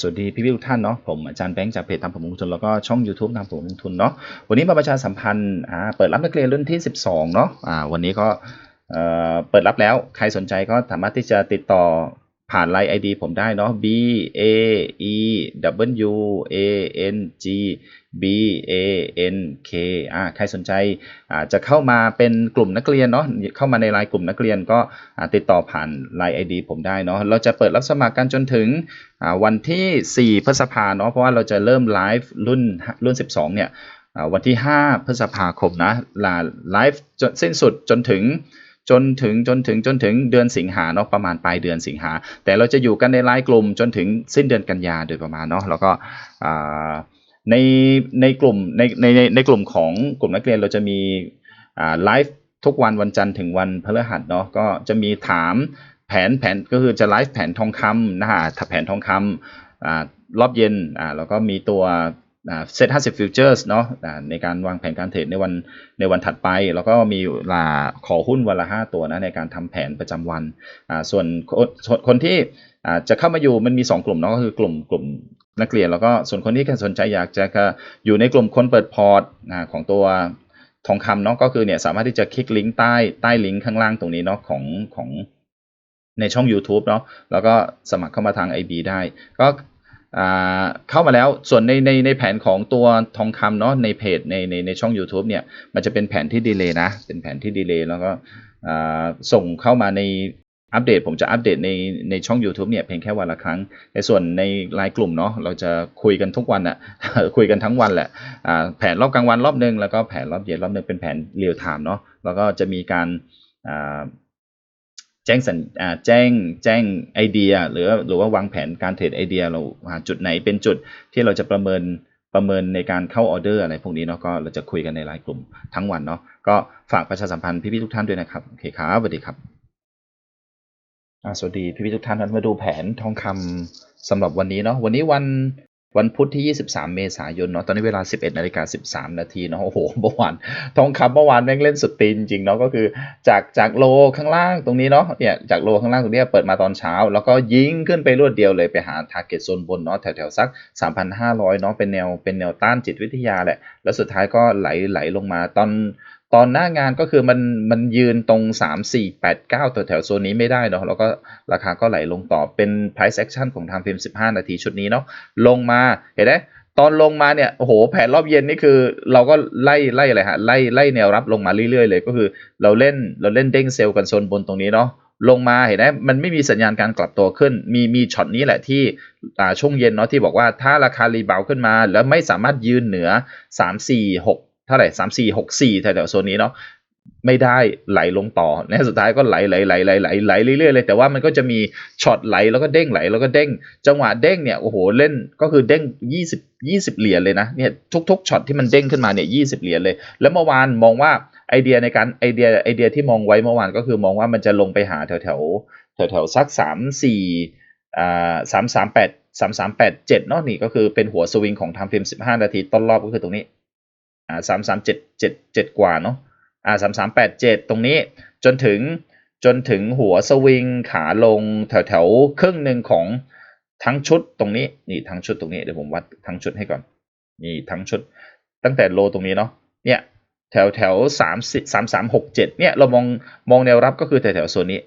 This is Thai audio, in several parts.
สวัสดีพี่ๆทุกท่านเนาะผมอาจารย์แบงค์จากเพจทำผมลงทุนแล้วก็ช่อง YouTube ทำผมลงทุนเนาะวันนี้มาประชาสัมพันธ์เปิดรับนักเรียนรุ่นที่ 12เนาะะวันนี้ก็เอ่อเปิดรับแล้วใครสนใจก็สามารถที่จะติดต่อผ่านไลน์ ID ผมได้เนาะ B A E W A N G B A N K อ่าใครสนใจอ่าจะเข้ามาเป็นกลุ่มนักเรียนเนาะเข้ามาในไลน์กลุ่มนักเรียนก็ติดต่อผ่านไลน์ ID ผมได้เนาะเราจะเปิดรับสมัครกันจนถึงวันที่ 4 พฤษภาเนาะเพราะว่าเราจะเริ่มไลฟ์รุ่นรุ่น 12 เนี่ยวันที่ 5 พฤษภาคมนะลาไลฟ์จนสิ้นสุดจนถึงจนถึงจนถึงจนถึงเดือนสิงหาเนาะประมาณปลายเดือนสิงหา แต่เราจะอยู่กันในไลน์กลุ่มจนถึงสิ้นเดือนกันยาโดยประมาณเนาะแล้วก็ ในในกลุ่มในในในในกลุ่มของกลุ่มนักเรียนเราจะมีไลฟ์ทุกวันวันจันทร์ถึงวันพฤหัสเนาะก็จะมีถามแผนแผนก็คือจะไลฟ์แผนทองคำนะฮะถ้าแผนทองคำอรอบเย็นอ่าแล้วก็มีตัวเซตห้าสิบฟิวเจอร์สเนาะในการวางแผนการเทรดในวันในวันถัดไป แล้วก็มีลาขอหุ้นวันละ 5 ตัวนะในการทำแผนประจำวันอ่าส่วนคนคนที่อ่าจะเข้ามาอยู่มันมี 2 กลุ่มเนาะก็คือกลุ่มกลุ่ม นักเรียนแล้วก็ส่วนคนที่สนใจอยากจะอยู่ในกลุ่มคนเปิดพอร์ตนะของตัวทองคำเนาะก็คือเนี่ยสามารถที่จะคลิกลิงก์ใต้ใต้ลิงก์ข้างล่างตรงนี้เนาะของของในช่อง YouTube เนาะแล้วก็สมัครเข้ามาทาง IB ได้ ก็เข้ามาแล้วส่วนในในในแผนของตัวทองคำเนาะในเพจในในในช่อง YouTube เนี่ยมันจะเป็นแผนที่ดีเลย์นะ เป็นแผนที่ดีเลย์แล้วก็ส่งเข้ามาใน อัปเดตผมจะอัปเดตในในช่อง YouTube เนี่ยเพียงแค่วันละครั้ง ในส่วนในไลน์กลุ่มเนาะเราจะคุยกันทุกวันอะคุยกันทั้งวันแหละแผนรอบกลางวันรอบหนึ่งแล้วก็แผนรอบเย็นรอบหนึ่งเป็นแผนเรียลไทม์เนาะแล้วก็จะมีการแจ้งสัญแจ้งแจ้งไอเดีย หรือหรือว่าวางแผนการเทรดไอเดียเราหาจุดไหนเป็นจุดที่เราจะประเมินประเมินในการเข้าออเดอร์อะไรพวกนี้เนาะก็เราจะคุยกันในไลน์กลุ่มทั้งวันเนาะก็ฝากประชาสัมพันธ์พี่ๆทุกท่านด้วยนะครับโอเคครับสวัสดีครับ สวัสดีพี่ๆทุกท่านมาดูแผนทองคำสำหรับวันนี้เนาะวันนี้วันวันพุธที่ 23 เมษายนเนาะตอนนี้เวลา 11นาฬิกา13 นาทีเนาะโอ้โหเมื่อวานทองคำเมื่อวานแม่งเล่นสุดตีนจริงเนาะก็คือจากจากโลข้างล่างตรงนี้เนาะเนี่ยจากโลข้างล่างตรงนี้เปิดมาตอนเช้า แล้วก็ยิงขึ้นไปรวดเดียวเลยไปหาทาร์เก็ตโซนบนเนาะแถวแถวสัก 3,500 เนาะเป็นแนวเป็นแนวต้านจิตวิทยาแหละ แล้วสุดท้ายก็ไหลไหลลงมาตอน ตอนหน้างานก็คือมันมันยืนตรง 3 4 8 9ตัวแถวโซนนี้ไม่ได้เนาะแล้วก็ราคาก็ไหลลงต่อเป็น price action ของทางฟิล์ม15 นาทีชุดนี้เนาะลงมาเห็นไหมตอนลงมาเนี่ยโอ้โหแผนรอบเย็นนี่คือ เราก็ไล่ไล่อะไรฮะไล่ไล่แนวรับลงมาเรื่อยๆ เลยก็คือ เราเล่นเราเล่นเด้งเซลล์กันโซนบนตรงนี้เนาะลงมาเห็นไหมมันไม่มีสัญญาณการกลับตัวขึ้น มีมีช็อตนี้แหละที่ช่วงเย็นเนาะที่บอกว่าถ้าราคารีบาวขึ้นมา แล้วไม่สามารถยืนเหนือ 3 4 6 เท่าไหร่สามสี่หกสี่แถวๆโซนนี้เนาะไม่ได้ไหลลงต่อในสุดท้ายก็ไหลไหลไหลไหลไหลไหลเรื่อยๆเลย แต่ว่ามันก็จะมีช็อตไหลแล้วก็เด้งไหลแล้วก็เด้ง จังหวะเด้งเนี่ยโอ้โหเล่นก็คือเด้งยี่สิบยี่สิบเหรียญเลยนะเนี่ยทุกๆช็อตที่มันเด้งขึ้นมาเนี่ยยี่สิบเหรียญเลย แล้วเมื่อวานมองว่าไอเดียในการไอเดียไอเดียที่มองไว้เมื่อวานก็คือมองว่ามันจะลงไปหาแถวแถวแถวแถวสักสามสี่อ่าสามสามแปดสามสามแปดเจ็ดเนาะนี่ก็คือเป็นหัวสวิงของทำฟิล์มสิบห้านาทีต้นรอบก็คือตรงนี้ อ่าสามสามเจ็ดเจ็ดเจ็ดกว่าเนาะอ่าสามสามแปดเจ็ดตรงนี้จนถึงจนถึงหัวสวิงขาลงแถวแถวครึ่งหนึ่งของทั้งชุดตรงนี้นี่ทั้งชุดตรงนี้เดี๋ยวผมวัดทั้งชุดให้ก่อนนี่ทั้งชุดตั้งแต่โลตรงนี้เนาะเนี่ยแถวแถวสามสามสามหกเจ็ดเนี่ยเรามองมองแนวรับก็คือแถวแถวโซนนี้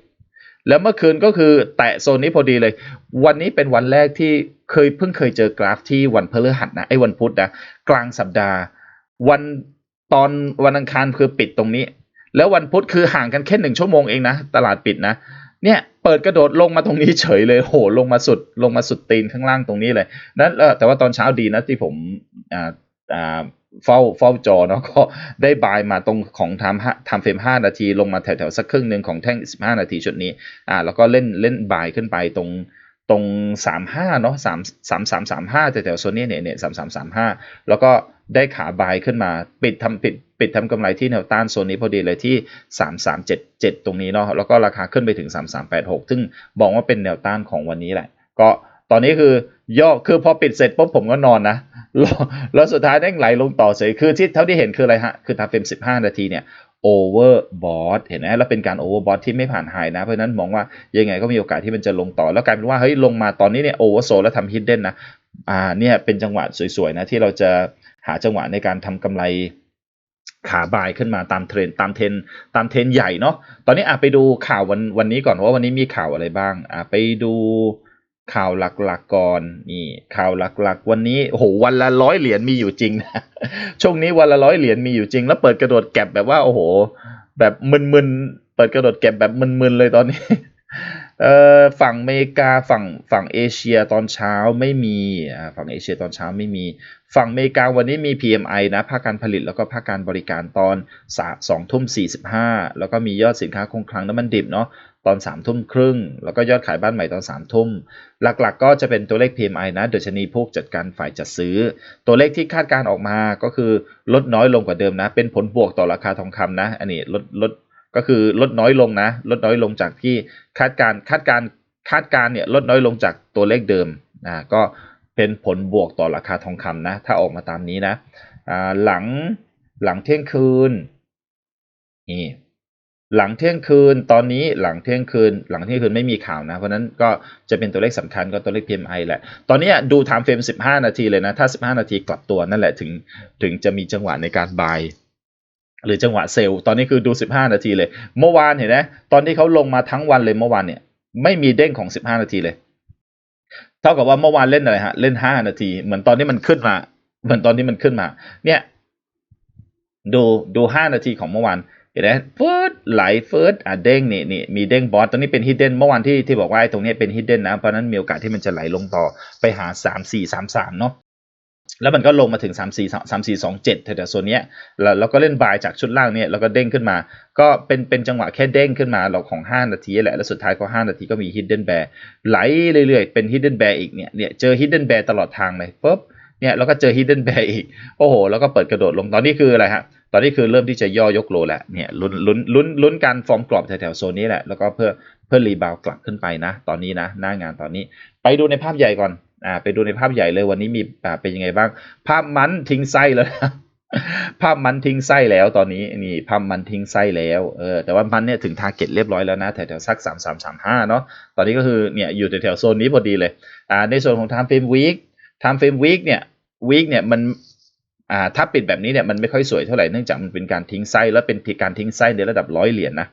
แล้วเมื่อคืนก็คือแตะโซนนี้พอดีเลย วันนี้เป็นวันแรกที่เคยเพิ่งเคยเจอกราฟที่วันพฤหัสนะไอ้วันพุธนะกลางสัปดาห์ วันตอนวันอังคารคือปิดตรงนี้ แล้ววันพุธคือห่างกันแค่หนึ่งชั่วโมงเองนะตลาดปิดนะเนี่ยเปิดกระโดดลงมาตรงนี้เฉยเลยโหลงมาสุดลงมาสุดตีนข้างล่างตรงนี้เลยนั้นแต่ว่าตอนเช้าดีนะที่ผมอ่าอ่าเฝ้าเฝ้าจอเนาะก็ได้บายมาตรงของทำทำเฟรมห้านาที ลงมาแถวๆสักครึ่งหนึ่งของแท่งสิบห้านาทีชุดนี้อ่าแล้วก็เล่นเล่นบายขึ้นไปตรงตรงสามห้าเนาะสามสามสามสามห้าแถวๆโซนนี้เนี่ยเนี่ยสามสามสามห้าแล้วก็ ได้ขาบายขึ้นมา ปิดทำปิดปิดทำกำไรที่แนวต้านโซนนี้พอดีเลยที่ 3377 ตรงนี้เนาะแล้วก็ราคาขึ้นไปถึง 3386 ซึ่งบอกว่าเป็นแนวต้านของวันนี้แหละ ก็ตอนนี้คือย่อคือพอปิดเสร็จปุ๊บผมก็นอนนะแล้วสุดท้ายได้ไหลลงต่อเสยคือที่เท่าที่เห็นคืออะไรฮะ คือทำเฟรม15 นาทีเนี่ย overbought เห็นไหมแล้วเป็นการ overbought ที่ไม่ผ่านไฮนะ เพราะฉะนั้นมองว่ายังไงก็มีโอกาสที่มันจะลงต่อ แล้วกลายเป็นว่าเฮ้ยลงมาตอนนี้เนี่ย oversold แล้วทำ hidden นะอ่าเนี่ยเป็นจังหวะสวยๆนะที่เราจะ หาจังหวะในการทำกำไรขาบายขึ้นมาตามเทรนตามเทรนตามเทรนใหญ่เนาะตอนนี้อะไปดูข่าววันวันนี้ก่อนว่าวันนี้มีข่าวอะไรบ้างอะไปดูข่าวหลักๆกก่อนนี่ข่าวหลักๆ วันนี้โอ้โหวันละร้อยเหรียญมีอยู่จริงนะช่วงนี้วันละร้อยเหรียญมีอยู่จริง แล้วเปิดกระโดดแก็บแบบว่าโอ้โห แบบมึนๆเปิดกระโดดแก็บแบบมึนๆเลยตอนนี้ เอ่อฝั่งอเมริกาฝั่งฝั่งเอเชียตอนเช้าไม่มีอ่าฝั่งเอเชียตอนเช้าไม่มี ฝั่งอเมริกาวันนี้มี PMI นะภาคการผลิตแล้วก็ภาคการบริการตอนสองทุ่มสี่สิบห้าแล้วก็มียอดสินค้าคงคลังน้ำมันดิบเนาะตอน3ามทุ่มครึ่ง แล้วก็ยอดขายบ้านใหม่ตอน3ามทุ่ม หลักๆ ก็จะเป็นตัวเลข PMI นะเดชนีผู้จัดการฝ่ายจัดซื้อ ตัวเลขที่คาดการออกมาก็คือลดน้อยลงกว่าเดิมนะ เป็นผลบวกต่อราคาทองคำนะ อันนี้ลดลด ก็คือลดน้อยลงนะ ลดน้อยลงจากที่คาดการคาดการคาดการเนี่ยลดน้อยลงจากตัวเลขเดิมนะก็เป็นผลบวกต่อราคาทองคำนะ ถ้าออกมาตามนี้นะหลังหลังเที่ยงคืนนี่หลังเที่ยงคืนตอนนี้หลังเที่ยงคืน หลังเที่ยงคืนไม่มีข่าวนะ เพราะนั้นก็จะเป็นตัวเลขสำคัญก็ตัวเลข PMI แหละ ตอนนี้ดูไทม์เฟรม15 นาทีเลยนะ ถ้า 15 นาทีกลับตัวนั่นแหละถึงถึงจะมีจังหวะในการบาย หรือจังหวะเซลล์ตอนนี้คือดู 15 นาทีเลย เมื่อวานเห็นไหมตอนที่เขาลงมาทั้งวันเลยเมื่อวานเนี่ย ไม่มีเด้งของ 15 นาทีเลย เท่ากับว่าเมื่อวานเล่นอะไรฮะ เล่น 5 นาที เหมือนตอนนี้มันขึ้นมา เหมือนตอนนี้มันขึ้นมา เนี่ย ดูดู 5 นาทีของเมื่อวานเห็นไหมฟืดไหลฟืดอะเด้งนี่นี่มีเด้งบอสตรงนี้เป็นฮิดเด้นเมื่อวานที่ที่บอกว่าตรงนี้เป็นฮิดเด้นนะเพราะนั้นมีโอกาสที่มันจะไหลลงต่อไปหาสามสี่สามสามเนาะ แล้วมันก็ลงมาถึงสามสี่สองเจ็ดแถวๆโซนเนี้ยแล้วเราก็เล่นบายจากชุดล่างเนี่ยแล้วก็เด้งขึ้นมา ก็เป็นเป็นจังหวะแค่เด้งขึ้นมาเราของ 5 นาทีแหละ แล้วสุดท้ายก็5นาทีก็มีฮิดเด้นแบร์ไหลเรื่อยๆ เป็นฮิดเด้นแบร์อีกเนี่ยเนี่ยเจอฮิดเด้นแบร์ตลอดทางเลยปุ๊บเนี่ยแล้วก็เจอฮิดเด้นแบร์อีก โอ้โห แล้วก็เปิดกระโดดลงตอนนี้คืออะไรฮะตอนนี้คือเริ่มที่จะย่อยกโลแล้วเนี่ยลุ้นลุ้นลุ้นลุ้นการฟอร์มกรอบแถวๆโซนนี้แหละแล้วก็เพื่อเพื่อรีบาวกลับขึ้นไปนะ ตอนนี้นะ หน้างานตอนนี้ ไปดูในภาพใหญ่ก่อน อ่าไปดูในภาพใหญ่เลยวันนี้มีอ่าเป็นยังไงบ้าง ภาพมันทิ้งไส้เลยภาพมันทิ้งไส้แล้วตอนนี้นี่ภาพมันทิ้งไส้แล้วเออแต่ว่ามันเนี่ยถึงทาร์เก็ตเรียบร้อยแล้วนะแถวๆสักสามสามสามห้าเนาะตอนนี้ก็คือเนี่ยอยู่แถวๆโซนนี้พอดีเลยอ่าในส่วนของ time frame week time frame week เนี่ย week เนี่ยมันอ่าถ้าปิดแบบนี้เนี่ยมันไม่ค่อยสวยเท่าไหร่เนื่องจากมันเป็นการทิ้งไส้แล้วเป็นการทิ้งไส้ในระดับร้อยเหรียญนนะ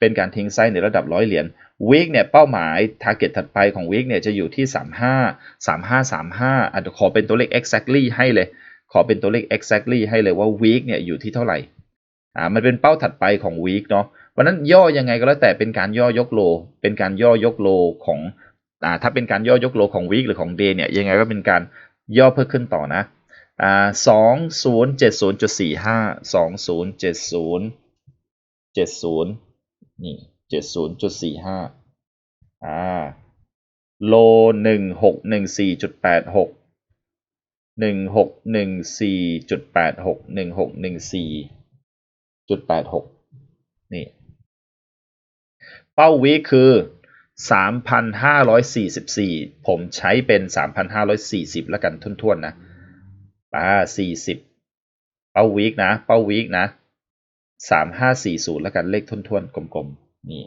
เป็นการทิ้งไส้ในระดับร้อยเหรียญ วีคเนี่ยเป้าหมาย target ถัดไปของวีคเนี่ยจะอยู่ที่ 35 35 35อาจจะขอเป็นตัวเลข exactly ให้เลย ขอเป็นตัวเลข exactly ให้เลยว่าวีคเนี่ยอยู่ที่เท่าไหร่อ่ามันเป็นเป้าถัดไปของวีคเนาะวันนั้นย่อยังไงก็แล้วแต่เป็นการย่อยกโล เป็นการย่อยกโลของอ่าถ้าเป็นการย่อยกโลของวีคหรือของเดย์เนี่ยยังไงก็เป็นการย่อเพื่อขึ้นต่อนะอ่าสองศูนย์เจ็ดศูนย์จุดสี่ห้าสองศูนย์เจ็ดศูนย์เจ็ดศูนย์นี่ เจ็ดศูนย์จุดสี่ห้าอ่า โลหนึ่งหกหนึ่งสี่จุดแปดหกหนึ่งหกหนึ่งสี่จุดแปดหกหนึ่งหกหนึ่งสี่จุดแปดหกนี่ เป้าวิคือสามพันห้าร้อยสี่สิบสี่ผมใช้เป็นสามพันห้าร้อยสี่สิบแล้วกันทุ่นๆนะ อ่าสี่สิบเป้าวีคนะ เป้าวีคนะสามห้าสี่ศูนย์แล้วกันเลขทวนๆ กลมๆ นี่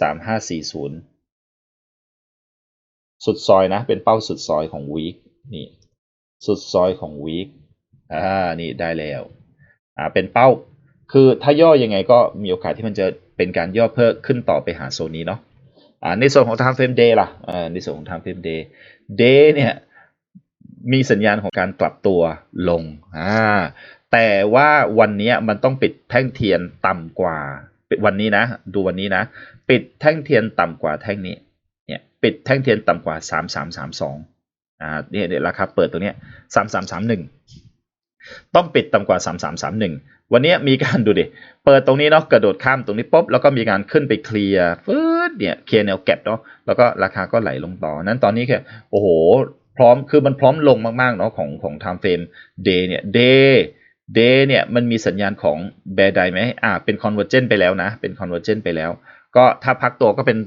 สามห้าสี่ศูนย์สุดซอยนะ เป็นเป้าสุดซอยของวีคนี่ สุดซอยของวีคอ่านี่ได้แล้วอ่าเป็นเป้า คือถ้าย่อยังไงก็มีโอกาสที่มันจะเป็นการย่อเพิ่มขึ้นต่อไปหาโซนนี้เนาะอ่าในส่วนของ time frame day ล่ะอ่าในส่วนของ time frame day day เนี่ยมีสัญญาณของการกลับตัวลงอ่าแต่ว่าวันนี้มันต้องปิดแท่งเทียนต่ำกว่า วันนี้นะ ดูวันนี้นะ ปิดแท่งเทียนต่ำกว่าแท่งนี้เนี่ยปิดแท่งเทียนต่ำกว่าสามสามสามสองอ่าเนี่ยราคาเปิดตัวเนี้ยสามสามสามหนึ่งต้องปิดต่ำกว่าสามสามสามหนึ่งวันนี้มีการดูดิ เปิดตรงนี้เนาะกระโดดข้ามตรงนี้ปุ๊บแล้วก็มีการขึ้นไปเคลียร์ฟืดเนี่ยเคลียร์แนวแก็บเนาะแล้วก็ราคาก็ไหลลงต่อ นั้นตอนนี้แค่โอ้โห พร้อมคือมันพร้อมลงมากๆเนาะของของ time frame day เนี่ย day day เนี่ยมันมีสัญญาณของ bear die ไหมอ่าเป็น convergent ไปแล้วนะ เป็น convergent ไปแล้ว ก็ถ้าพักตัวก็เป็น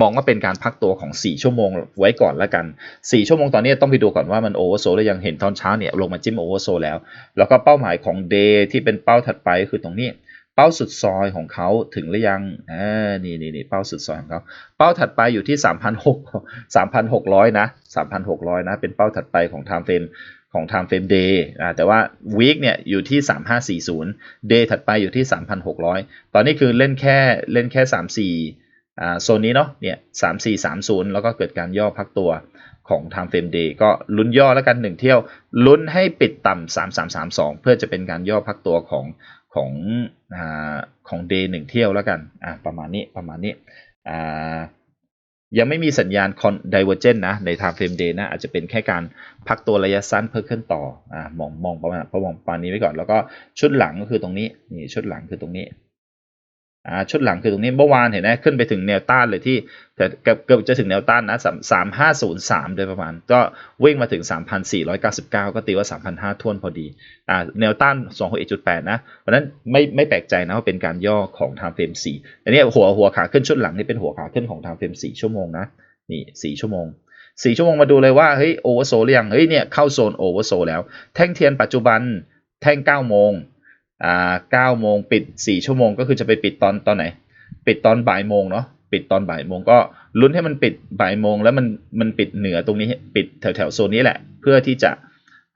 มองว่าเป็นการพักตัวของ 4 ชั่วโมงไว้ก่อนแล้วกัน 4 ชั่วโมงตอนนี้ต้องไปดูก่อนว่ามันโอเวอร์โซลหรือยังเห็นตอนเช้าเนี่ยลงมาจิ้มโอเวอร์โซลแล้ว แล้วก็เป้าหมายของ day ที่เป็นเป้าถัดไปคือตรงนี้เป้าสุดซอยของเขาถึงหรือยังอ่านี่นี่นี่เป้าสุดซอยของเขาเป้าถัดไปอยู่ที่ 3,600 3,600 นะ 3,600 นะ เป็นเป้าถัดไปของ time frame ของ time frame day อ่าแต่ว่า week เนี่ยอยู่ที่ 3540 day ถัดไปอยู่ที่ 3,600 ตอนนี้คือเล่นแค่เล่นแค่ 34อ่าโซนนี้เนาะเนี่ย3430 แล้วก็เกิดการย่อพักตัวของ time frame day ก็ลุ้นย่อแล้วกัน 1 เที่ยว ลุ้นให้ปิดต่ำ3332 เพื่อจะเป็นการย่อพักตัวของของอ่าของ day 1 เที่ยวแล้วกันอ่าประมาณนี้ประมาณนี้อ่า ยังไม่มีสัญญาณคอนดิเวอร์เจนนะในทางเฟรมเดย์นะอาจจะเป็นแค่การพักตัวระยะสั้นเพื่อขึ้นต่ออ่ามองมองประมาณประมาณนี้ไว้ก่อน แล้วก็ชุดหลังก็คือตรงนี้นี่ชุดหลังคือตรงนี้ อ่าชุดหลังคือตรงนี้เมื่อวานเห็นไหมขึ้นไปถึงแนวต้านเลยที่แต่เกือบจะถึงแนวต้านนะสามห้าศูนย์สามโดยประมาณ ก็วิ่งมาถึงสามพันสี่ร้อยเก้าสิบเก้าก็ตีว่าสามพันห้าทวนพอดีอ่าแนวต้านสองหกเอจุดแปดนะ เพราะฉะนั้นไม่ไม่แปลกใจนะว่าเป็นการย่อของ time frame สี่อันนี้หัวหัวขาขึ้นชุดหลังนี่เป็นหัวขาขึ้นของ time frame สี่ชั่วโมงนะ นี่สี่ชั่วโมงสี่ชั่วโมงมาดูเลยว่าเฮ้ยโอเวอร์โซหรือยังเฮ้ยเนี่ยเข้าโซนโอเวอร์โซแล้ว แท่งเทียนปัจจุบันแท่งเก้าโมง อ่าเก้าโมงปิดสี่ชั่วโมงก็คือจะไปปิดตอนตอนไหน ปิดตอนบ่ายโมงเนาะปิดตอนบ่ายโมงก็ลุ้นให้มันปิดบ่ายโมงแล้วมันมันปิดเหนือตรงนี้ปิดแถวแถวโซนนี้แหละ เพื่อที่จะ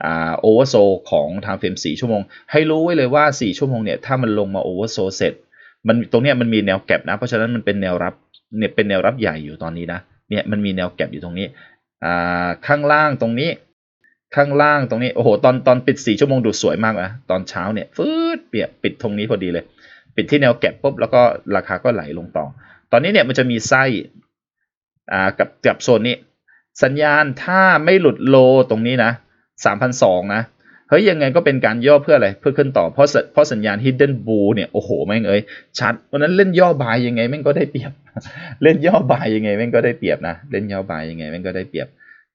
อ่าโอเวอร์โซของทางเฟรมสี่ชั่วโมง ให้รู้ไว้เลยว่าสี่ชั่วโมงเนี่ยถ้ามันลงมาโอเวอร์โซเสร็จ มันตรงเนี้ยมันมีแนวแก็บนะ เพราะฉะนั้นมันเป็นแนวรับเนี่ยเป็นแนวรับใหญ่อยู่ตอนนี้นะเนี่ยมันมีแนวแก็บอยู่ตรงนี้อ่าข้างล่างตรงนี้ ข้างล่างตรงนี้โอ้โหตอนตอนปิดสี่ชั่วโมงดูสวยมากนะตอนเช้าเนี่ยฟื เปียกปิดตรงนี้พอดีเลย ปิดที่แนวแก็บปุ๊บแล้วก็ราคาก็ไหลลงต่อ ตอนนี้เนี่ยมันจะมีไส้อ่ากับกับโซนนี้ สัญญาณถ้าไม่หลุดโลตรงนี้นะ3,002นะเฮ้ยยังไงก็เป็นการย่อเพื่ออะไรเพื่อขึ้นต่อเพราะเพราะสัญญาณ hidden bull เนี่ยโอ้โหแม่งเอ้ยชัดวันนั้นเล่นย่อบายยังไงแม่งก็ได้เปรียบ เล่นย่อบายยังไงแม่งก็ได้เปรียบนะเล่นย่อบายยังไงแม่งก็ได้เปรียบ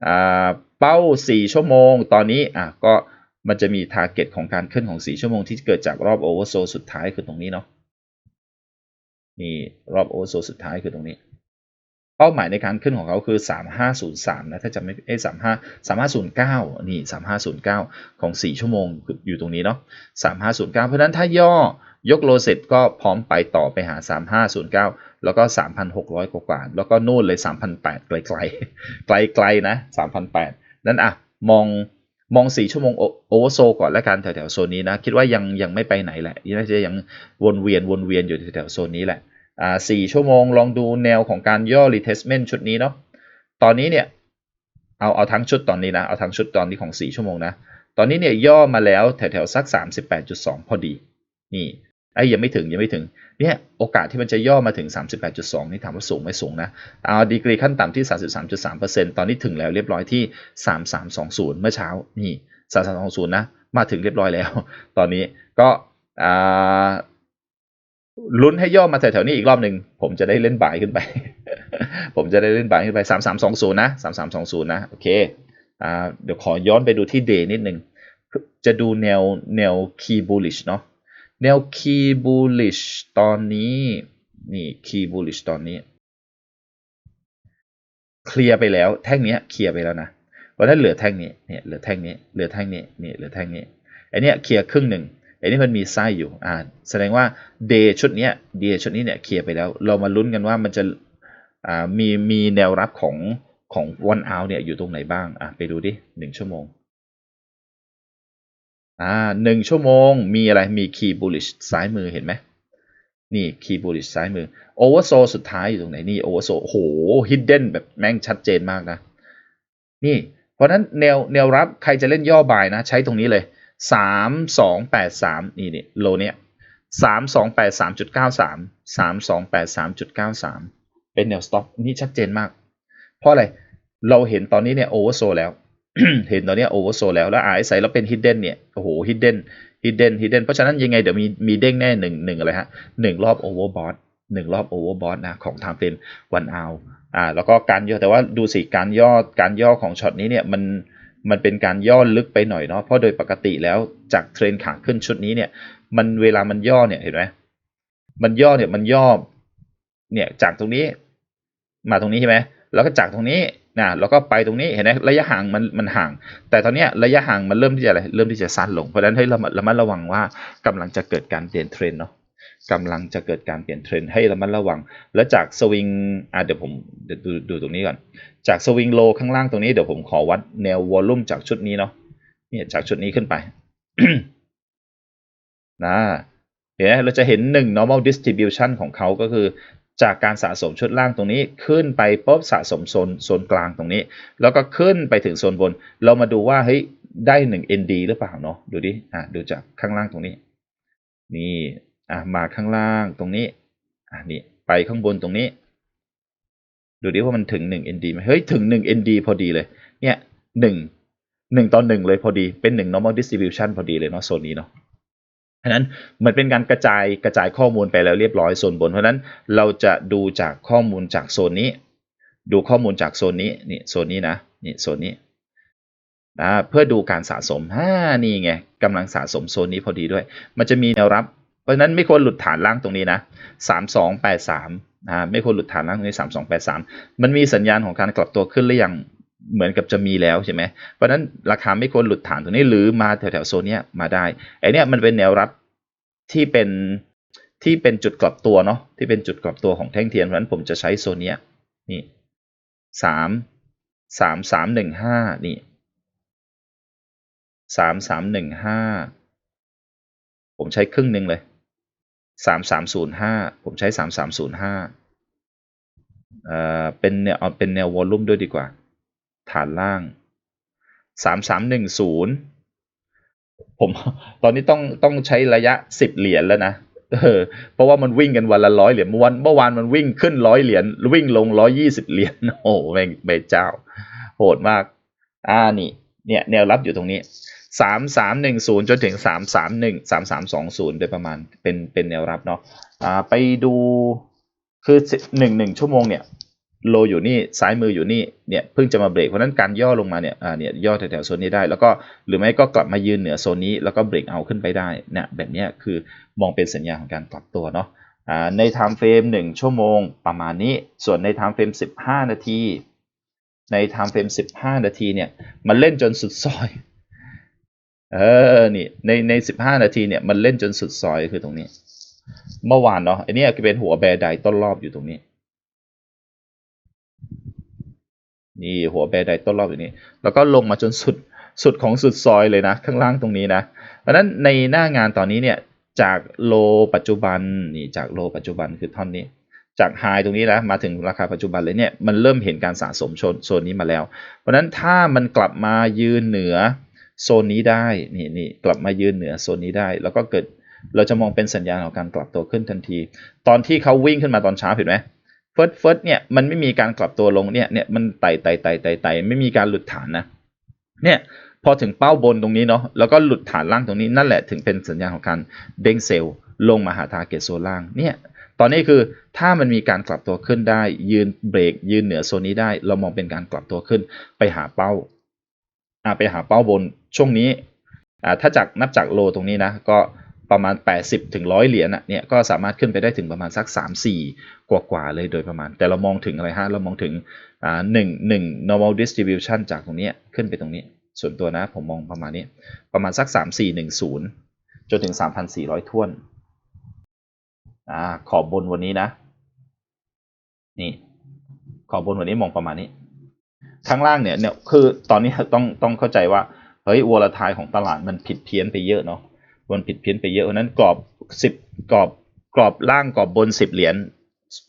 อ่าเป้า 4 ชั่วโมง ตอนนี้อะก็ มันจะมีทาร์เก็ตของการขึ้นของ4ชั่วโมงที่เกิดจากรอบโอเวอร์โซสุดท้ายคือตรงนี้เนาะนี่รอบโอเวอร์โซสุดท้ายคือตรงนี้ เป้าหมายในการขึ้นของเขาคือ 3503 นะ ถ้าจำไม่เอ้35 3509นี่ 3509 ของ 4 ชั่วโมงอยู่ตรงนี้เนาะ3509 เพราะนั้นถ้าย่อยกโลเสร็จก็พร้อมไปต่อไปหา 3509 แล้วก็ 3,600 กว่าๆแล้วก็นู่นเลย 3,800 ไกลๆไกลๆนะ 3,800 นั้นอะมอง มอง 4 ชั่วโมงโอเวอร์โซก่อนแล้วกันแถวๆโซนนี้นะ คิดว่ายังยังไม่ไปไหนแหละน่าจะยังวนเวียนวนเวียนอยู่แถวๆโซนนี้แหละอ่าสี่ชั่วโมงลองดูแนวของการย่อรีเทสเมนต์ชุดนี้เนาะตอนนี้เนี่ยเอาเอาทั้งชุดตอนนี้นะเอาทั้งชุดตอนนี้ของ 4 ชั่วโมงนะ ตอนนี้เนี่ยย่อมาแล้วแถวๆสัก 38.2 พอดีนี่ อ้ยังไม่ถึงยังไม่ถึงเนี่ยโอกาสที่มันจะย่อมาถึง 38.2 นี่ถามว่าสูงไม่สูงนะเอาดีกรีขั้นต่ำที่ 33.3%ตอนนี้ถึงแล้วเรียบร้อยที่ 3320 เมื่อเช้านี่ 3320 นะ มาถึงเรียบร้อยแล้ว ตอนนี้ก็ลุ้นให้ย่อมาแถวๆนี้อีกรอบหนึ่งผมจะได้เล่นบ่ายขึ้นไป ผมจะได้เล่นบ่ายขึ้นไป 3320 นะ 3320 นะโอเคเดี๋ยวขอย้อนไปดูที่เดย์นิดนึงจะดูแนวแนว key bullish เนาะ แนว key bullish ตอนนี้นี่ key bullish ตอนนี้ เคลียร์ไปแล้วแท่งนี้เคลียร์ไปแล้วนะเพราะนั้นเหลือแท่งนี้เนี่ยเหลือแท่งนี้เหลือแท่งนี้นี่เหลือแท่งนี้ไอเนี้ยเคลียร์ครึ่งหนึ่งไอนี้มันมีไส้อยู่อ่าแสดงว่าเดย์ชุดเนี้ยเดย์ชุดนี้เนี่ยเคลียร์ไปแล้ว เรามาลุ้นกันว่ามันจะอ่ามีมีแนวรับของของวันเอาเนี่ยอยู่ตรงไหนบ้างอะไปดูดิหนึ่งชั่วโมง อ่าหนึ่งชั่วโมงมีอะไรมีคีย์บูลิชซ้ายมือเห็นไหมนี่คีย์บูลิชซ้ายมือโอเวอร์โซสุดท้ายอยู่ตรงไหนนี่โอเวอร์โซโหฮิดเด้นแบบแม่งชัดเจนมากนะ นี่ เพราะนั้นแนวแนวรับใครจะเล่นย่อบายนะ ใช้ตรงนี้เลยสามสองแปดสามนี่นี่โลเนี้ยสามสองแปดสามจุดเก้าสามสามสองแปดสามจุดเก้าสามเป็นแนวสต็อปนี่ชัดเจนมาก เพราะอะไร เราเห็นตอนนี้เนี่ยโอเวอร์โซแล้ว เห็นตอนนี้โอเวอร์โซแล้วแล้ว RSI แล้วเป็นฮิดเด้นเนี่ยโอ้โหฮิดเด้นฮิดเด้นฮิดเด้นเพราะฉะนั้นยังไงเดี๋ยวมีมีเด้งแน่หนึ่งหนึ่งอะไรฮะหนึ่งรอบโอเวอร์บอทหนึ่งรอบโอเวอร์บอทนะของทางเป็นวันเอาอ่าแล้วก็การย่อแต่ว่าดูสิการย่อการย่อของช็อตนี้เนี่ยมันมันเป็นการย่อลึกไปหน่อยเนาะเพราะโดยปกติแล้วจากเทรนขาขึ้นชุดนี้เนี่ยมันเวลามันย่อเนี่ยเห็นไหมมันย่อเนี่ยมันย่อเนี่ยจากตรงนี้มาตรงนี้ใช่ไหมแล้วก็จากตรงนี้ นะแล้วก็ไปตรงนี้เห็นไหมระยะห่างมันมันห่าง แต่ตอนนี้ระยะห่างมันเริ่มที่จะอะไรเริ่มที่จะสั้นลงเพราะฉะนั้นให้เราระมัดระวังว่ากำลังจะเกิดการเปลี่ยนเทรนเนาะกำลังจะเกิดการเปลี่ยนเทรนให้ระมัดระวัง แล้วจากสวิงอะเดี๋ยวผมเดี๋ยวดูดูตรงนี้ก่อน จากสวิงโลข้างล่างตรงนี้เดี๋ยวผมขอวัดแนววอลลุ่มจากชุดนี้เนาะเนี่ยจากชุดนี้ขึ้นไปนะเห็นไหมเราจะเห็นหนึ่ง normal distribution ของเขาก็คือ จากการสะสมชุดล่างตรงนี้ขึ้นไปปุ๊บสะสมโซนโซนกลางตรงนี้ แล้วก็ขึ้นไปถึงโซนบน เรามาดูว่าเฮ้ยได้หนึ่ง ND หรือเปล่าเนาะดูดิอะดูจากข้างล่างตรงนี้ นี่อะมาข้างล่างตรงนี้อะนี่ไปข้างบนตรงนี้ ดูดิว่ามันถึงหนึ่ง ND ไหมเฮ้ยถึงหนึ่ง ND พอดีเลย เนี่ยหนึ่งหนึ่งต่อหนึ่งเลยพอดีเป็นหนึ่ง normal distribution พอดีเลยเนาะโซนนี้เนาะ พราะนั้นเหมือนเป็นการกระจายกระจายข้อมูลไปแล้วเรียบร้อยโซนบน เพราะนั้นเราจะดูจากข้อมูลจากโซนนี้ ดูข้อมูลจากโซนนี้นี่โซนนี้นะนี่โซนนี้นะเพื่อดูการสะสมฮ่านี่ไงกำลังสะสมโซนนี้พอดีด้วย มันจะมีแนวรับ เพราะฉะนั้นไม่ควรหลุดฐานล่างตรงนี้นะสามสองแปดสามนะไม่ควรหลุดฐานล่างตรงนี้สามสองแปดสามมันมีสัญญาณของการกลับตัวขึ้นหรือยัง เหมือนกับจะมีแล้วใช่ไหมเพราะนั้นราคาไม่ควรหลุดฐานตรงนี้หรือมาแถวๆโซนเนี้ยมาได้ไอเนี้ยมันเป็นแนวรับที่เป็นที่เป็นจุดกลับตัวเนาะที่เป็นจุดกลับตัวของแท่งเทียนเพราะฉะนั้นผมจะใช้โซนเนี้ยนี่สามสามสามหนึ่งห้านี่สามสามหนึ่งห้าผมใช้ครึ่งหนึ่งเลยสามสามศูนย์ห้าผมใช้สามสามศูนย์ห้าเอ่อเป็นแนวเอาเป็นแนววอลลุ่มด้วยดีกว่า ฐานล่างสามสามหนึ่งศูนย์ผมตอนนี้ต้องต้องใช้ระยะสิบเหรียญแล้วนะเออเพราะว่ามันวิ่งกันวันละร้อยเหรียญเมื่อวันเมื่อวานมันวิ่งขึ้นร้อยเหรียญวิ่งลงร้อยี่สิบเหรียญโอ้แม่งเบเจ้า โหดมาก อ่านี่ เนี่ยแนวรับอยู่ตรงนี้สามสามหนึ่งศูนย์จนถึงสามสามหนึ่งสามสามสองศูนย์โดยประมาณเป็นเป็นแนวรับเนาะอ่าไปดูคือหนึ่งหนึ่งชั่วโมงเนี่ย โลอยู่นี่ซ้ายมืออยู่นี่เนี่ยเพิ่งจะมาเบรกเพราะนั้นการย่อลงมาเนี่ยอ่าเนี่ยย่อแถวๆโซนนี้ได้ แล้วก็หรือไม่ก็กลับมายืนเหนือโซนนี้แล้วก็เบรกเอาขึ้นไปได้เนี่ยแบบนี้คือมองเป็นสัญญาณของการกลับตัวเนาะอ่าใน time frame 1ชั่วโมงประมาณนี้ ส่วนใน time frame 15 นาที ใน time frame 15 นาทีเนี่ยมันเล่นจนสุดซอยเออนี่ในใน 15 นาทีเนี่ยมันเล่นจนสุดซอยคือตรงนี้ เมื่อวานเนาะอันนี้เป็นหัวแบร์ไดต้นรอบอยู่ตรงนี้ นี่หัวแบร์ไดต้นรอบอยู่นี้แล้วก็ลงมาจนสุดสุดของสุดซอยเลยนะ ข้างล่างตรงนี้นะเพราะฉะนั้นในหน้างานตอนนี้เนี่ยจากโลปัจจุบันนี่จากโลปัจจุบันคือท่อนนี้ จากไฮตรงนี้นะมาถึงราคาปัจจุบันเลยเนี่ยมันเริ่มเห็นการสะสมโซนโซนนี้มาแล้ว เพราะฉะนั้นถ้ามันกลับมายืนเหนือโซนนี้ได้นี่นี่กลับมายืนเหนือโซนนี้ได้ แล้วก็เกิดเราจะมองเป็นสัญญาณของการกลับตัวขึ้นทันที ตอนที่เขาวิ่งขึ้นมาตอนเช้าเห็นไหม เฟิร์สเฟิร์สเนี่ยมันไม่มีการกลับตัวลงเนี่ยเนี่ยมันไต่ไต่ไต่ไต่ไต่ไม่มีการหลุดฐานนะ เนี่ยพอถึงเป้าบนตรงนี้เนาะแล้วก็หลุดฐานล่างตรงนี้นั่นแหละถึงเป็นสัญญาณของการเด้งเซลล์ลงมาหาทาร์เก็ตโซนล่างเนี่ยตอนนี้คือถ้ามันมีการกลับตัวขึ้นได้ ยืนเบรกยืนเหนือโซนนี้ได้ เรามองเป็นการกลับตัวขึ้นไปหาเป้าอ่าไปหาเป้าบนช่วงนี้อ่าถ้าจากนับจากโลตรงนี้นะก็ ประมาณ 80ถึง100 เหรียญอะเนี่ยก็สามารถขึ้นไปได้ถึงประมาณสัก 3 4 กว่ากว่าเลยโดยประมาณ แต่เรามองถึงอะไรฮะ เรามองถึงอ่าหนึ่งหนึ่ง normal distribution จากตรงนี้ขึ้นไปตรงนี้ ส่วนตัวนะผมมองประมาณนี้ ประมาณสัก 3 4 1 0 จนถึง 3,400ท่วนอ่าขอบบนวันนี้นะ นี่ ขอบบนวันนี้มองประมาณนี้ ข้างล่างเนี่ยเนี่ยคือตอนนี้ต้องต้องเข้าใจว่าเฮ้ยวอลทายของตลาดมันผิดเพี้ยนไปเยอะเนาะ มันผิดเพี้ยนไปเยอะเพราะนั้นกรอบสิบกรอบกรอบล่างกรอบบนสิบเหรียญ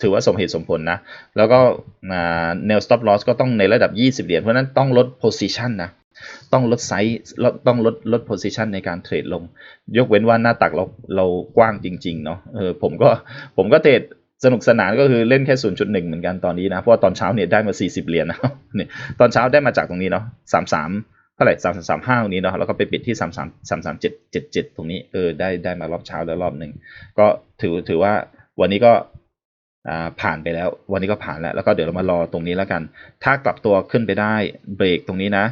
ถือว่าสมเหตุสมผลนะ แล้วก็แนว stop loss ก็ต้องในระดับ 20 เหรียญเพราะนั้นต้องลด position นะ ต้องลดไซส์ต้องลดลด position ในการเทรดลง ยกเว้นว่าหน้าตักเราเรากว้างจริง ๆ เนาะเออผมก็ผมก็เทรดสนุกสนานก็คือเล่นแค่ 0.1 เหมือนกันตอนนี้นะ เพราะว่าตอนเช้าเนี่ยได้มา 40 เหรียญนะเนี่ยตอนเช้าได้มาจากตรงนี้เนาะ33 ท่าไหร่3 3 5ตรงนี้เนาะแล้วก็ไปปิดที่33 33 7 7 7ตรงนี้เออได้ได้มารอบเช้าแล้วรอบหนึ่งก็ถือถือว่าวันนี้ก็ผ่านไปแล้ว วันนี้ก็ผ่านแล้ว แล้วก็เดี๋ยวเรามารอตรงนี้แล้วกัน ถ้ากลับตัวขึ้นไปได้เบรกตรงนี้นะ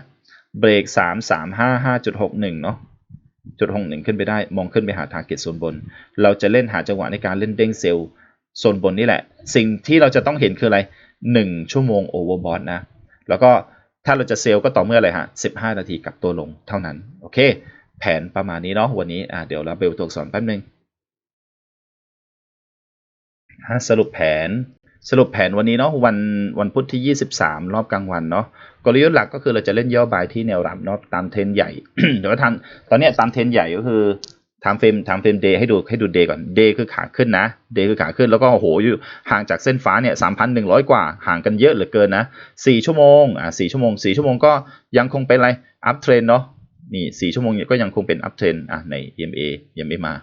เบรก3 3 5 5.61เนาะจุดหกหนึ่งขึ้นไปได้ มองขึ้นไปหาทาร์เก็ตโซนบน เราจะเล่นหาจังหวะในการเล่นเด้งเซลล์โซนบนนี่แหละ สิ่งที่เราจะต้องเห็นคืออะไรหนึ่งชั่วโมงโอเวอร์บอทนะ แล้วก็ ถ้าเราจะเซลล์ก็ต่อเมื่ออะไรฮะสิบห้านาทีกลับตัวลงเท่านั้น โอเค แผนประมาณนี้เนาะวันนี้อ่าเดี๋ยวเราเบลตัวอักษรแป๊บนึงสรุปแผนสรุปแผนวันนี้เนาะวันวันพุธที่ 23 รอบกลางวันเนาะกลยุทธ์หลักก็คือเราจะเล่นย่อบายที่แนวรับเนาะตามเทรนใหญ่แต่ว่าทำตอนนี้ตามเทรนใหญ่ก็คือ ทำเฟรมทำเฟรมเดย์ให้ดูให้ดูเดย์ก่อนเดย์คือขาขึ้นนะเดย์คือขาขึ้นแล้วก็โอ้โหอยู่ห่างจากเส้นฟ้าเนี่ย3,100กว่าห่างกันเยอะเหลือเกินนะ4ชั่วโมงอ่า4ชั่วโมง4ชั่วโมงก็ยังคงเป็นอะไรอัพเทรนเนาะนี่4ชั่วโมงก็ยังคงเป็นอัพเทรนอะใน EMA EMA มา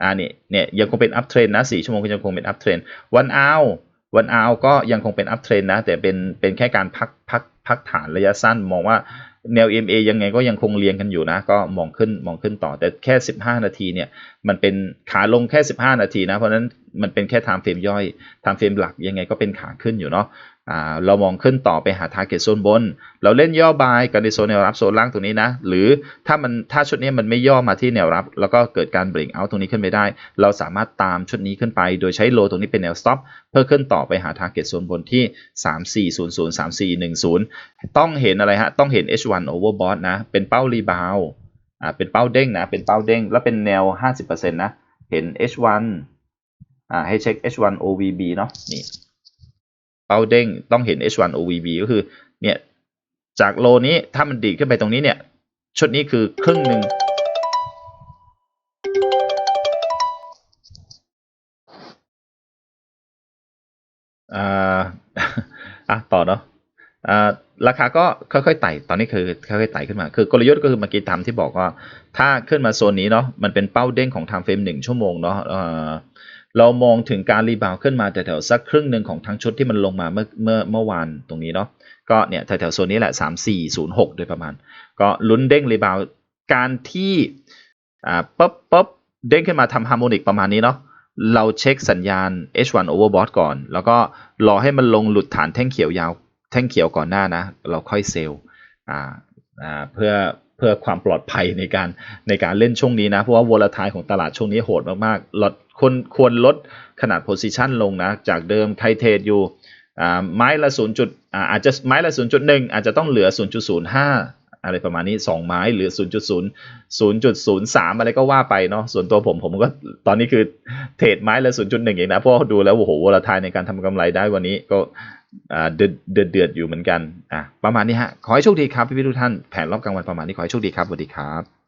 อ่าเนี่ยเนี่ยยังคงเป็นอัพเทรนนะ4ชั่วโมงก็ยังคงเป็นอัพเทรนวันเอาวันเอาก็ยังคงเป็นอัพเทรนนะแต่เป็นเป็นแค่การพักพักพักฐานระยะสั้นมองว่า แนว EMA ยังไงก็ยังคงเรียงกันอยู่นะ ก็มองขึ้นมองขึ้นต่อแต่แค่ 15 นาทีเนี่ย มันเป็นขาลงแค่ 15 นาทีนะ เพราะนั้นมันเป็นแค่ไทม์เฟรมย่อยไทม์เฟรมหลักยังไงก็เป็นขาขึ้นอยู่เนาะ เรามองขึ้นต่อไปหา target โซนบน เราเล่นย่อบายกันในโซนแนวรับโซนล่างตรงนี้นะ หรือถ้ามันถ้าชุดนี้มันไม่ย่อมาที่แนวรับ แล้วก็เกิดการเบรกเอาตรงนี้ขึ้นไปได้ เราสามารถตามชุดนี้ขึ้นไป โดยใช้โลตรงนี้เป็นแนว stop เพื่อขึ้นต่อไปหา target โซนบนที่ 3400 3410 ต้องเห็นอะไรฮะ ต้องเห็น H1 overbought นะ เป็นเป้ารีบาวอ่า เป็นเป้าเด้งนะ เป็นเป้าเด้ง แล้วเป็นแนว 50%นะ เห็น H1 อ่า ให้เช็ค H1 OVB เนาะ นี่ เป้าเด้งต้องเห็น H1 OVB ก็คือเนี่ยจากโลนี้ถ้ามันดีขึ้นไปตรงนี้เนี่ย ชุดนี้คือครึ่งหนึ่งอ่าอะต่อเนาะอ่าราคาก็ค่อยๆไต่ตอนนี้คือค่อยๆไต่ขึ้นมา คือกลยุทธ์ก็คือเมื่อกี้ตามที่บอกว่า ถ้าขึ้นมาโซนนี้เนาะมันเป็นเป้าเด้งของทางเฟรมหนึ่งชั่วโมงเนาะ เรามองถึงการรีบาวขึ้นมาแถวๆสักครึ่งหนึ่งของทั้งชุดที่มันลงมาเมื่อเมื่อเมื่อวานตรงนี้เนาะก็เนี่ยแถวๆโซนนี้แหละ3 4 0 6 โดยประมาณ ก็ลุ้นเด้งรีบาวการที่อ่าปุ๊บปุ๊บเด้งขึ้นมาทำฮาร์โมนิกประมาณนี้เนาะเราเช็คสัญญาณ H1 overbought ก่อน แล้วก็รอให้มันลงหลุดฐานแท่งเขียวยาว แท่งเขียวก่อนหน้านะ เราค่อยเซลล์อ่าอ่าเพื่อ เพื่อความปลอดภัยในการในการเล่นช่วงนี้นะ เพราะว่าวอลทายของตลาดช่วงนี้โหดมากๆลดควรควรลดขนาดโพซิชันลงนะ จากเดิมใครเทรดอยู่ไม้ละ0จุดอาจจะไม้ละ 0.1 อาจจะต้องเหลือ 0.05 อะไรประมาณนี้ 2 ไม้หรือ 0.0 0.03 อะไรก็ว่าไปเนาะส่วนตัวผมผมก็ตอนนี้คือเทรดไม้ละ 0.1 เองนะ เพราะดูแล้วโอ้โหวอลทายในการทำกำไรได้วันนี้ก็ เดือดเดือดเดือดอยู่เหมือนกันอะประมาณนี้ฮะขอให้โชคดีครับพี่พี่ทุกท่านแผนรอบกลางวันประมาณนี้ขอให้โชคดีครับสวัสดีครับ